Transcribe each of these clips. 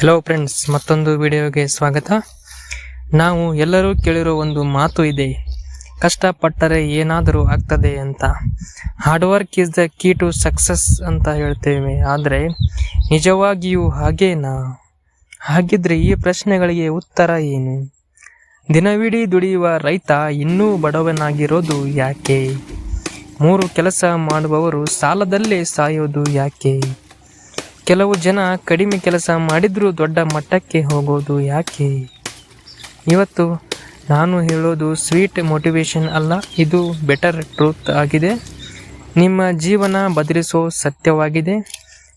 Hello friends ಮತ್ತೊಂದು ವಿಡಿಯೋಗೆ ಸ್ವಾಗತ. ನಾವು ಎಲ್ಲರೂ ಕೇಳಿರೋ ಒಂದು ಮಾತು ಇದೆ. ಕಷ್ಟಪಟ್ಟರೆ ಏನಾದರೂ ಆಗ್ತದೆ ಅಂತ. Hard work is the key to success ಅಂತ ಹೇಳ್ತೇವೆ. ಆದರೆ, ನಿಜವಾಗಿಯೂ ಹಾಗೇನಾ? ಹಾಗಿದ್ರೆ ಈ ಪ್ರಶ್ನೆಗಳಿಗೆ ಉತ್ತರ ಏನು? ದಿನವಿಡೀ ದುಡಿಯುವ ರೈತ ಇನ್ನೂ ಬಡವನಾಗಿರೋದು ಯಾಕೆ? ಮೂರು ಕೆಲಸ ಮಾಡುವವರು ಸಾಲದಲ್ಲೇ ಸಾಯೋದು ಯಾಕೆ? ಕೆಲವು ಜನ ಕಡಿಮೆ ಕೆಲಸ ಮಾಡಿದರೂ ದೊಡ್ಡ ಮಟ್ಟಕ್ಕೆ ಹೋಗೋದು ಯಾಕೆ? ಇವತ್ತು ನಾನು ಹೇಳೋದು ಸ್ವೀಟ್ ಮೋಟಿವೇಶನ್ ಅಲ್ಲ, ಇದು ಬೆಟರ್ ಟ್ರೂತ್ ಆಗಿದೆ. ನಿಮ್ಮ ಜೀವನ ಬದಲಿಸೋ ಸತ್ಯವಾಗಿದೆ.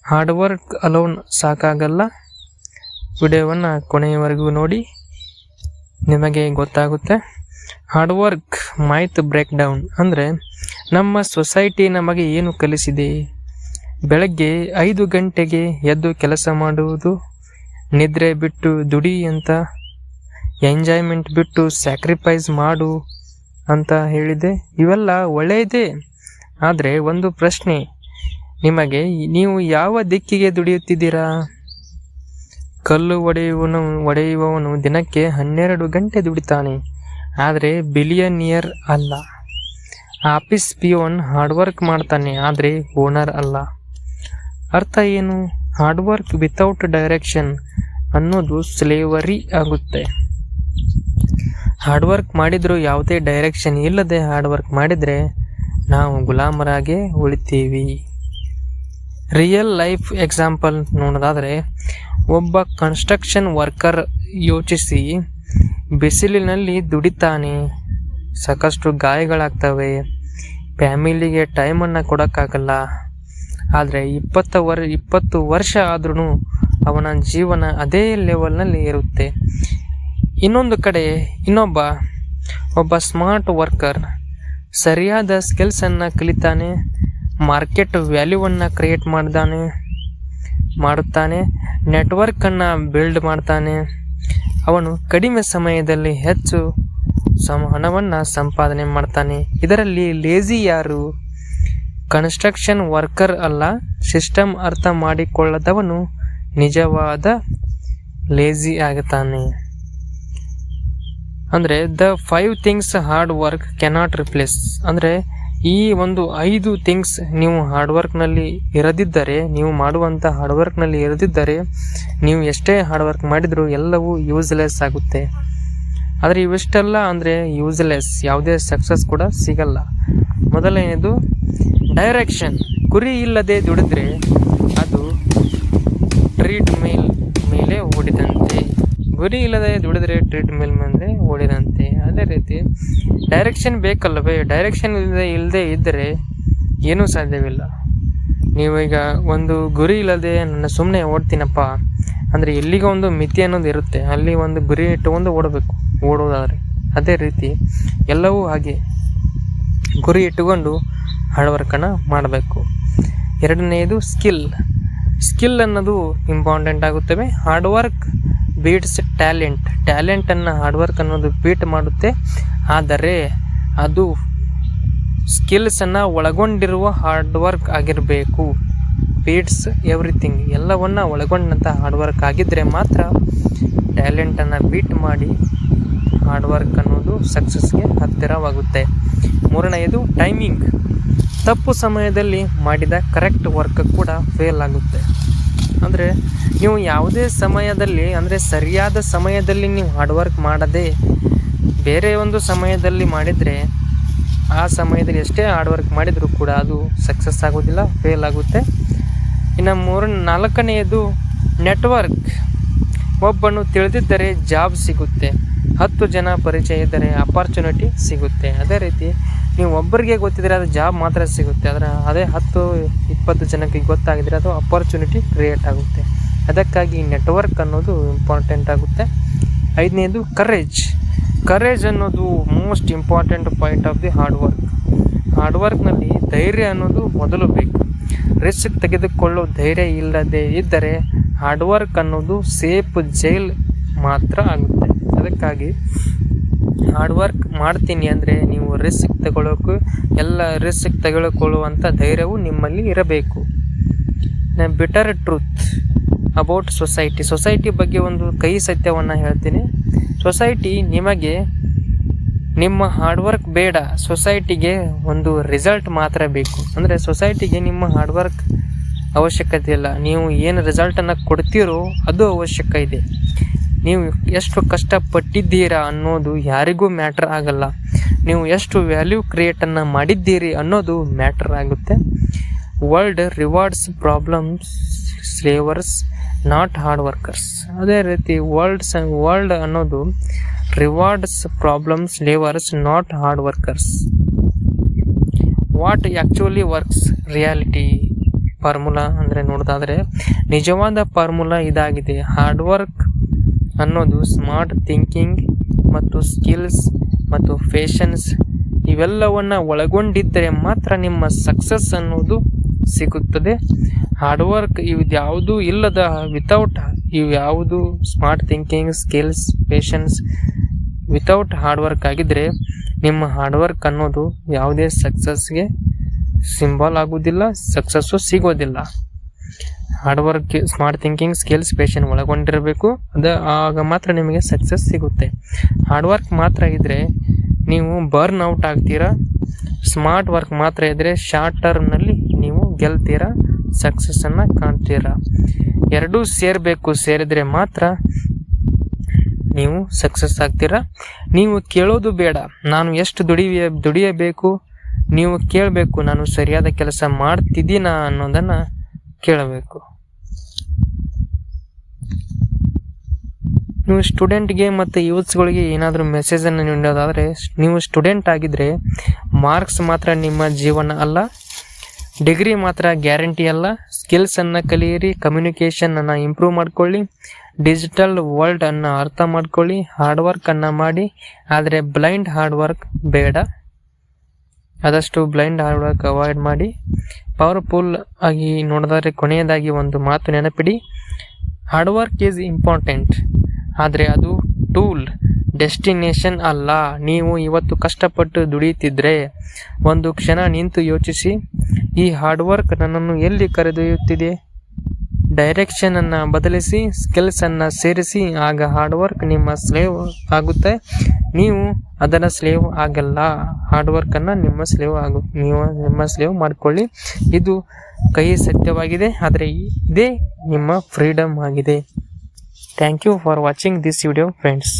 ಹಾರ್ಡ್ ವರ್ಕ್ ಅಲೋನ್ ಸಾಕಾಗಲ್ಲ. ವಿಡಿಯೋವನ್ನು ಕೊನೆಯವರೆಗೂ ನೋಡಿ, ನಿಮಗೆ ಗೊತ್ತಾಗುತ್ತೆ. Hard work myth break down ಅಂದರೆ ನಮ್ಮ ಸೊಸೈಟಿ ನಮಗೆ ಏನು ಕಲಿಸಿದೆ? ಬೆಳಗ್ಗೆ ಐದು ಗಂಟೆಗೆ ಎದ್ದು ಕೆಲಸ ಮಾಡುವುದು, ನಿದ್ರೆ ಬಿಟ್ಟು ದುಡಿ ಅಂತ, ಎಂಜಾಯ್ಮೆಂಟ್ ಬಿಟ್ಟು ಸ್ಯಾಕ್ರಿಫೈಸ್ ಮಾಡು ಅಂತ ಹೇಳಿದೆ. ಇವೆಲ್ಲ ಒಳ್ಳೆಯದೇ? ಆದರೆ ಒಂದು ಪ್ರಶ್ನೆ, ನಿಮಗೆ ನೀವು ಯಾವ ದಿಕ್ಕಿಗೆ ದುಡಿಯುತ್ತಿದ್ದೀರಾ? ಕಲ್ಲು ಒಡೆಯುವನು, ಒಡೆಯುವವನು ದಿನಕ್ಕೆ ಹನ್ನೆರಡು ಗಂಟೆ ದುಡಿತಾನೆ. ಆದರೆ ಬಿಲಿಯನಿಯರ್ ಅಲ್ಲ. ಆಫೀಸ್ ಪಿಯೋನ್ ಹಾರ್ಡ್ ವರ್ಕ್ ಮಾಡ್ತಾನೆ, ಆದರೆ ಓನರ್ ಅಲ್ಲ. ಅರ್ಥ ಏನು? ಹಾರ್ಡ್ ವರ್ಕ್ ವಿತೌಟ್ ಡೈರೆಕ್ಷನ್ ಅನ್ನೋದು ಸ್ಲೇವರಿ ಆಗುತ್ತೆ. ಹಾರ್ಡ್ ವರ್ಕ್ ಮಾಡಿದರೂ ಯಾವುದೇ ಡೈರೆಕ್ಷನ್ ಇಲ್ಲದೆ ಹಾರ್ಡ್ ವರ್ಕ್ ಮಾಡಿದರೆ ನಾವು ಗುಲಾಮರಾಗೆ ಉಳಿತೀವಿ. ರಿಯಲ್ ಲೈಫ್ ಎಕ್ಸಾಂಪಲ್ ನೋಡೋದಾದರೆ, ಒಬ್ಬ ಕನ್ಸ್ಟ್ರಕ್ಷನ್ ವರ್ಕರ್ ಯೋಚಿಸಿ, ಬಿಸಿಲಿನಲ್ಲಿ ದುಡಿತಾನೆ, ಸಾಕಷ್ಟು ಗಾಯಗಳಾಗ್ತವೆ ಫ್ಯಾಮಿಲಿಗೆ ಟೈಮನ್ನು ಕೊಡೋಕ್ಕಾಗಲ್ಲ ಆದರೆ ಇಪ್ಪತ್ತ ವರ್, ಇಪ್ಪತ್ತು ವರ್ಷ ಆದ್ರೂ ಅವನ ಜೀವನ ಅದೇ ಲೆವೆಲ್ನಲ್ಲಿ ಇರುತ್ತೆ. ಇನ್ನೊಂದು ಕಡೆ ಇನ್ನೊಬ್ಬ, ಒಬ್ಬ ಸ್ಮಾರ್ಟ್ ವರ್ಕರ್ ಸರಿಯಾದ ಸ್ಕಿಲ್ಸನ್ನು ಕಲಿತಾನೆ ಮಾರ್ಕೆಟ್ ವ್ಯಾಲ್ಯೂವನ್ನು ಕ್ರಿಯೇಟ್ ಮಾಡ್ತಾನೆ ಮಾಡುತ್ತಾನೆ ನೆಟ್ವರ್ಕನ್ನು ಬಿಲ್ಡ್ ಮಾಡ್ತಾನೆ, ಅವನು ಕಡಿಮೆ ಸಮಯದಲ್ಲಿ ಹೆಚ್ಚು ಸಮ ಹಣವನ್ನು ಸಂಪಾದನೆ ಮಾಡ್ತಾನೆ. ಇದರಲ್ಲಿ ಲೇಜಿ ಯಾರು? ಕನ್ಸ್ಟ್ರಕ್ಷನ್ ವರ್ಕರ್ ಅಲ್ಲ, ಸಿಸ್ಟಮ್ ಅರ್ಥ ಮಾಡಿಕೊಳ್ಳದವನು ನಿಜವಾದ ಲೇಜಿ ಆಗುತ್ತಾನೆ ಅಂದರೆ the five things hard work cannot replace ಅಂದರೆ, ಈ ಒಂದು ಐದು ಥಿಂಗ್ಸ್ ನೀವು ಹಾರ್ಡ್ ವರ್ಕ್ನಲ್ಲಿ ಇರದಿದ್ದರೆ, ನೀವು ಮಾಡುವಂಥ ಹಾರ್ಡ್ ವರ್ಕ್ನಲ್ಲಿ ಇರದಿದ್ದರೆ, ನೀವು ಎಷ್ಟೇ ಹಾರ್ಡ್ ವರ್ಕ್ ಮಾಡಿದರೂ ಎಲ್ಲವೂ ಯೂಸ್ಲೆಸ್ ಆಗುತ್ತೆ. ಆದರೆ ಇವಿಷ್ಟೆಲ್ಲ ಅಂದರೆ ಯೂಸ್ಲೆಸ್ ಯಾವುದೇ ಸಕ್ಸಸ್ ಕೂಡ ಸಿಗಲ್ಲ. ಮೊದಲನೇದು ಡೈರೆಕ್ಷನ್ ಗುರಿ ಇಲ್ಲದೆ ದುಡಿದ್ರೆ ಅದು ಟ್ರೀಟ್ ಮೇಲ್ ಮೇಲೆ ಓಡಿದಂತೆ. ಗುರಿ ಇಲ್ಲದೆ ದುಡಿದ್ರೆ ಟ್ರೀಟ್ ಮೇಲ್ ಮೇಲೆ ಓಡಿದಂತೆ. ಅದೇ ರೀತಿ ಡೈರೆಕ್ಷನ್ ಬೇಕಲ್ಲವೇ? ಡೈರೆಕ್ಷನ್ ಇಲ್ಲದೆ ಇಲ್ಲದೆ ಇದ್ದರೆ ಏನೂ ಸಾಧ್ಯವಿಲ್ಲ. ನೀವೀಗ ಒಂದು ಗುರಿ ಇಲ್ಲದೆ ನನ್ನ ಸುಮ್ಮನೆ ಓಡ್ತೀನಪ್ಪ. ಅಂದರೆ ಎಲ್ಲಿಗೋ ಒಂದು ಮಿತಿ ಅನ್ನೋದು ಇರುತ್ತೆ. ಅಲ್ಲಿ ಒಂದು ಗುರಿ ಇಟ್ಟುಕೊಂಡು ಓಡಬೇಕು. ಓಡೋದಾದರೆ. ಅದೇ ರೀತಿ ಎಲ್ಲವೂ ಹಾಗೆ ಗುರಿ ಇಟ್ಟುಕೊಂಡು ಹಾರ್ಡ್ ವರ್ಕನ್ನು ಮಾಡಬೇಕು. ಎರಡನೆಯದು ಸ್ಕಿಲ್ ಸ್ಕಿಲ್ ಅನ್ನೋದು ಇಂಪಾರ್ಟೆಂಟ್ ಆಗುತ್ತವೆ. ಹಾರ್ಡ್ ವರ್ಕ್ ಬೀಟ್ಸ್ ಟ್ಯಾಲೆಂಟ್ ಟ್ಯಾಲೆಂಟನ್ನು ಹಾರ್ಡ್ ವರ್ಕ್ ಅನ್ನೋದು ಬೀಟ್ ಮಾಡುತ್ತೆ. ಆದರೆ ಅದು ಸ್ಕಿಲ್ಸನ್ನು ಒಳಗೊಂಡಿರುವ ಹಾರ್ಡ್ ವರ್ಕ್ ಆಗಿರಬೇಕು. ಬೀಟ್ಸ್ ಎವ್ರಿಥಿಂಗ್ ಎಲ್ಲವನ್ನು ಒಳಗೊಂಡಂಥ ಹಾರ್ಡ್ ವರ್ಕ್ ಆಗಿದ್ದರೆ ಮಾತ್ರ ಟ್ಯಾಲೆಂಟನ್ನು ಬೀಟ್ ಮಾಡಿ ಹಾರ್ಡ್ ವರ್ಕ್ ಅನ್ನೋದು ಸಕ್ಸಸ್ಗೆ ಹತ್ತಿರವಾಗುತ್ತೆ. ಮೂರನೆಯದು ಟೈಮಿಂಗ್ ತಪ್ಪು ಸಮಯದಲ್ಲಿ ಮಾಡಿದ ಕರೆಕ್ಟ್ ವರ್ಕ್ ಕೂಡ ಫೇಲ್ ಆಗುತ್ತೆ. ಅಂದರೆ ನೀವು ಯಾವುದೇ ಸಮಯದಲ್ಲಿ, ಅಂದರೆ ಸರಿಯಾದ ಸಮಯದಲ್ಲಿ ನೀವು ಹಾರ್ಡ್ ವರ್ಕ್ ಮಾಡದೆ ಬೇರೆ ಒಂದು ಸಮಯದಲ್ಲಿ ಮಾಡಿದರೆ, ಆ ಸಮಯದಲ್ಲಿ ಎಷ್ಟೇ ಹಾರ್ಡ್ ವರ್ಕ್ ಮಾಡಿದರೂ ಕೂಡ ಅದು ಸಕ್ಸಸ್ ಆಗೋದಿಲ್ಲ ಫೇಲ್ ಆಗುತ್ತೆ. ಇನ್ನು ಮೂರ, ನಾಲ್ಕನೆಯದು ನೆಟ್ವರ್ಕ್ ಒಬ್ಬನು ತಿಳಿದಿದ್ದರೆ ಜಾಬ್ ಸಿಗುತ್ತೆ. ಹತ್ತು ಜನ ಪರಿಚಯ ಇದ್ದರೆ ಅಪಾರ್ಚುನಿಟಿ ಸಿಗುತ್ತೆ. ಅದೇ ರೀತಿ ನೀವು ಒಬ್ಬರಿಗೆ ಗೊತ್ತಿದ್ರೆ ಅದು ಜಾಬ್ ಮಾತ್ರ ಸಿಗುತ್ತೆ. ಅದರ ಅದೇ ಹತ್ತು, ಇಪ್ಪತ್ತು ಜನಕ್ಕೆ ಗೊತ್ತಾಗಿದ್ರೆ ಅದು ಅಪಾರ್ಚುನಿಟಿ ಕ್ರಿಯೇಟ್ ಆಗುತ್ತೆ. ಅದಕ್ಕಾಗಿ ನೆಟ್ವರ್ಕ್ ಅನ್ನೋದು ಇಂಪಾರ್ಟೆಂಟ್ ಆಗುತ್ತೆ. ಐದನೇದು ಕರೇಜ್ ಕರೇಜ್ ಅನ್ನೋದು most important point of the hard work hard ವರ್ಕ್ನಲ್ಲಿ ಧೈರ್ಯ ಅನ್ನೋದು ಮೊದಲು ಬೇಕು. ರಿಸ್ಕ್ ತೆಗೆದುಕೊಳ್ಳೋ ಧೈರ್ಯ ಇಲ್ಲದೆ ಇದ್ದರೆ ಹಾರ್ಡ್ ವರ್ಕ್ ಅನ್ನೋದು ಸೇಫ್ ಜೈಲ್ ಮಾತ್ರ ಆಗುತ್ತೆ. ಅದಕ್ಕಾಗಿ ಹಾರ್ಡ್ ವರ್ಕ್ ಮಾಡ್ತೀನಿ ಅಂದರೆ ನೀವು ರಿಸ್ಕ್ ತಗೊಳ್ಳೋಕ್ಕೂ ಎಲ್ಲ ರಿಸ್ಕ್ ತೆಗೆದುಕೊಳ್ಳುವಂಥ ಧೈರ್ಯವು ನಿಮ್ಮಲ್ಲಿ ಇರಬೇಕು. Bitter truth about society society ಬಗ್ಗೆ ಒಂದು ಕೈ ಸತ್ಯವನ್ನು ಹೇಳ್ತೀನಿ. ಸೊಸೈಟಿ ನಿಮಗೆ ನಿಮ್ಮ ಹಾರ್ಡ್ ವರ್ಕ್ ಬೇಡ. ಸೊಸೈಟಿಗೆ ಒಂದು ರಿಸಲ್ಟ್ ಮಾತ್ರ ಬೇಕು. ಅಂದರೆ ಸೊಸೈಟಿಗೆ ನಿಮ್ಮ ಹಾರ್ಡ್ ವರ್ಕ್ ಅವಶ್ಯಕತೆ ಇಲ್ಲ. ನೀವು ಏನು ರಿಸಲ್ಟನ್ನು ಕೊಡ್ತೀರೋ ಅದು ಅವಶ್ಯಕ ಇದೆ. ನೀವು ಎಷ್ಟು ಕಷ್ಟಪಟ್ಟಿದ್ದೀರಾ ಅನ್ನೋದು ಯಾರಿಗೂ ಮ್ಯಾಟ್ರ್ ಆಗಲ್ಲ. ನೀವು ಎಷ್ಟು ವ್ಯಾಲ್ಯೂ ಕ್ರಿಯೇಟನ್ನು ಮಾಡಿದ್ದೀರಿ ಅನ್ನೋದು ಮ್ಯಾಟ್ರ್ ಆಗುತ್ತೆ. World rewards problems, slavers, not hard workers. ಅದೇ ರೀತಿ ವರ್ಲ್ಡ್ಸ್ ವರ್ಲ್ಡ್ ಅನ್ನೋದು rewards problems slavers not hard workers. What actually works reality formula ಅಂದರೆ ನೋಡೋದಾದರೆ ನಿಜವಾದ ಫಾರ್ಮುಲಾ ಇದಾಗಿದೆ. ಹಾರ್ಡ್ ವರ್ಕ್ ಅನ್ನೋದು ಸ್ಮಾರ್ಟ್ ಥಿಂಕಿಂಗ್ ಮತ್ತು ಸ್ಕಿಲ್ಸ್ ಮತ್ತು ಫೇಷನ್ಸ್ ಇವೆಲ್ಲವನ್ನು ಒಳಗೊಂಡಿದ್ದರೆ ಮಾತ್ರ ನಿಮ್ಮ ಸಕ್ಸಸ್ ಅನ್ನೋದು ಸಿಗುತ್ತದೆ. ಹಾರ್ಡ್ ವರ್ಕ್ ಇವ್ಯಾವುದೂ ಇಲ್ಲದ without ಇವ್ಯಾವುದು smart thinking skills patience without hard work ಆಗಿದ್ದರೆ ನಿಮ್ಮ ಹಾರ್ಡ್ ವರ್ಕ್ ಅನ್ನೋದು ಯಾವುದೇ ಸಕ್ಸಸ್ಗೆ ಸಿಂಬಲ್ ಆಗೋದಿಲ್ಲ ಸಕ್ಸಸ್ಸು ಸಿಗೋದಿಲ್ಲ. Hard work smart thinking skills patience ಒಳಗೊಂಡಿರಬೇಕು. ಅದು ಆಗ ಮಾತ್ರ ನಿಮಗೆ ಸಕ್ಸಸ್ ಸಿಗುತ್ತೆ. ಹಾರ್ಡ್ ವರ್ಕ್ ಮಾತ್ರ ಇದ್ದರೆ ನೀವು ಬರ್ನ್ ಔಟ್ ಆಗ್ತೀರಾ? ಸ್ಮಾರ್ಟ್ ವರ್ಕ್ ಮಾತ್ರ ಇದ್ದರೆ ಶಾರ್ಟ್ ಟರ್ಮ್ನಲ್ಲಿ ನೀವು ಗೆಲ್ತೀರಾ? ಸಕ್ಸಸ್ಸನ್ನು ಕಾಣ್ತೀರಾ? ಎರಡೂ ಸೇರಬೇಕು, ಸೇರಿದರೆ ಮಾತ್ರ ನೀವು ಸಕ್ಸಸ್ ಆಗ್ತೀರಾ? ನೀವು ಕೇಳೋದು ಬೇಡ. ನಾನು ಎಷ್ಟು ದುಡಿಯ ದುಡಿಯಬೇಕು? ನೀವು ಕೇಳಬೇಕು, ನಾನು ಸರಿಯಾದ ಕೆಲಸ ಮಾಡ್ತಿದ್ದೀನಾ ಅನ್ನೋದನ್ನು ಕೇಳಬೇಕು. ನೀವು ಸ್ಟೂಡೆಂಟ್ಗೆ ಮತ್ತು ಯೂತ್ಸ್ಗಳಿಗೆ ಏನಾದರೂ ಮೆಸೇಜನ್ನು ನೀಡೋದಾದರೆ, ನೀವು ಸ್ಟೂಡೆಂಟ್ ಆಗಿದ್ದರೆ ಮಾರ್ಕ್ಸ್ ಮಾತ್ರ ನಿಮ್ಮ ಜೀವನ ಅಲ್ಲ, ಡಿಗ್ರಿ ಮಾತ್ರ ಗ್ಯಾರಂಟಿ ಅಲ್ಲ, ಸ್ಕಿಲ್ಸನ್ನು ಕಲಿಯಿರಿ, ಕಮ್ಯುನಿಕೇಷನನ್ನು ಇಂಪ್ರೂವ್ ಮಾಡ್ಕೊಳ್ಳಿ, ಡಿಜಿಟಲ್ ವರ್ಲ್ಡನ್ನು ಅರ್ಥ ಮಾಡ್ಕೊಳ್ಳಿ, ಹಾರ್ಡ್ ವರ್ಕನ್ನು ಮಾಡಿ, ಆದರೆ ಬ್ಲೈಂಡ್ ಹಾರ್ಡ್ ವರ್ಕ್ ಬೇಡ. ಆದಷ್ಟು ಬ್ಲೈಂಡ್ ವರ್ಕ್ ಅವಾಯ್ಡ್ ಮಾಡಿ ಪವರ್ಫುಲ್ ಆಗಿ ನೋಡಿದರೆ ಕೊನೆಯದಾಗಿ ಒಂದು ಮಾತು ನೆನಪಿಡಿ. ಹಾರ್ಡ್ ವರ್ಕ್ ಈಸ್ ಇಂಪಾರ್ಟೆಂಟ್ ಆದರೆ ಅದು ಟೂಲ್ ಡೆಸ್ಟಿನೇಷನ್ ಅಲ್ಲ. ನೀವು ಇವತ್ತು ಕಷ್ಟಪಟ್ಟು ದುಡಿಯುತ್ತಿದ್ದರೆ ಒಂದು ಕ್ಷಣ ನಿಂತು ಯೋಚಿಸಿ, ಈ ಹಾರ್ಡ್ ವರ್ಕ್ ನನ್ನನ್ನು ಎಲ್ಲಿ ಕರೆದೊಯ್ಯುತ್ತಿದೆ? ಡೈರೆಕ್ಷನನ್ನು ಬದಲಿಸಿ ಸ್ಕಿಲ್ಸನ್ನು ಸೇರಿಸಿ, ಆಗ ಹಾರ್ಡ್ ವರ್ಕ್ ನಿಮ್ಮ ಸ್ಲೇವ್ ಆಗುತ್ತೆ. ನೀವು ಅದರ ಸ್ಲೇವ್ ಆಗಲ್ಲ. ಹಾರ್ಡ್ ವರ್ಕನ್ನು ನಿಮ್ಮ ಸ್ಲೇವ್ ಆಗು, ನೀವು ನಿಮ್ಮ ಸ್ಲೇವ್ ಮಾಡಿಕೊಳ್ಳಿ. ಇದು ಕೈ ಸತ್ಯವಾಗಿದೆ, ಆದರೆ ಇದೇ ನಿಮ್ಮ ಫ್ರೀಡಮ್ ಆಗಿದೆ. Thank you for watching this video friends